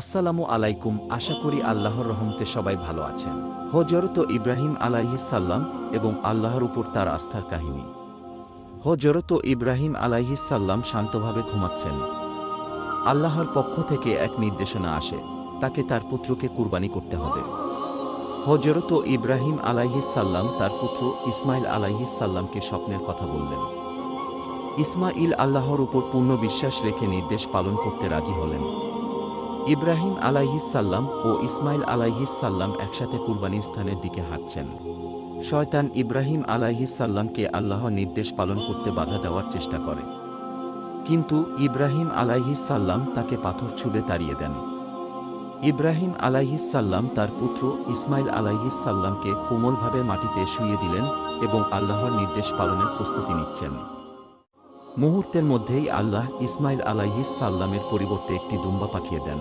আসসালামু আলাইকুম, আশা করি আল্লাহর রহমতে সবাই ভালো আছেন। হজরত ইব্রাহিম আলাইহিসাল্লাম এবং আল্লাহর উপর তার আস্থার কাহিনী। হজরত ইব্রাহিম আলাইহিসাল্লাম শান্তভাবে ঘুমাচ্ছেন। আল্লাহর পক্ষ থেকে এক নির্দেশনা আসে, তাকে তার পুত্রকে কুরবানি করতে হবে। হজরত ইব্রাহিম আলাইহিসাল্লাম তার পুত্র ইসমাইল আলাইহিসাল্লামকে স্বপ্নের কথা বললেন। ইসমাইল আল্লাহর উপর পূর্ণ বিশ্বাস রেখে নির্দেশ পালন করতে রাজি হলেন। ইব্রাহিম আলাইহিসাল্লাম ও ইসমাইল আলাইহিসাল্লাম একসাথে কুরবানির স্থানের দিকে হাঁটছেন। শয়তান ইব্রাহিম আলাইহিসাল্লামকে আল্লাহর নির্দেশ পালন করতে বাধা দেওয়ার চেষ্টা করে। কিন্তু ইব্রাহিম আলাইহিসাল্লাম তাকে পাথর ছুঁড়ে তাড়িয়ে দেন। ইব্রাহিম আলাইহিসাল্লাম তার পুত্র ইসমাইল আলাইহিসাল্লামকে কোমলভাবে মাটিতে শুইয়ে দিলেন এবং আল্লাহর নির্দেশ পালনের প্রস্তুতি নিচ্ছেন। মুহূর্তের মধ্যেই আল্লাহ ইসমাইল আলাইহিসাল্লামের পরিবর্তে একটি দুম্বা পাঠিয়ে দেন।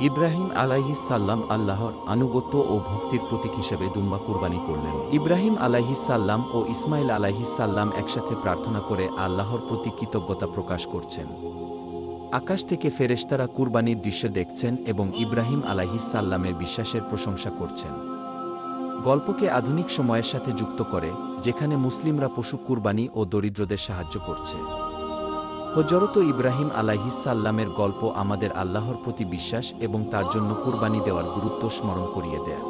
ইব্রাহিম আলাইহিসাল্লাম আল্লাহর আনুগত্য ও ভক্তির প্রতীক হিসেবে দুম্বা কুরবানি করলেন। ইব্রাহিম আলাইহিসাল্লাম ও ইসমাইল আলাইহিসাল্লাম একসাথে প্রার্থনা করে আল্লাহর প্রতি কৃতজ্ঞতা প্রকাশ করছেন। আকাশ থেকে ফেরেশতারা কুরবানির দৃশ্য দেখছেন এবং ইব্রাহিম আলাইহিসাল্লামের বিশ্বাসের প্রশংসা করছেন। গল্পকে আধুনিক সময়ের সাথে যুক্ত করে, যেখানে মুসলিমরা পশু কুরবানি ও দরিদ্রদের সাহায্য করছে। হজরত ইব্রাহিম আলাইহিসাল্লামের গল্প আমাদের আল্লাহর প্রতি বিশ্বাস এবং তার জন্য কুরবানি দেওয়ার গুরুত্ব স্মরণ করিয়ে দেয়।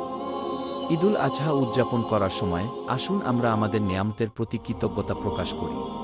ঈদুল আজহা উদযাপন করার সময় আসুন আমরা আমাদের নিয়ামতের প্রতি কৃতজ্ঞতা প্রকাশ করি।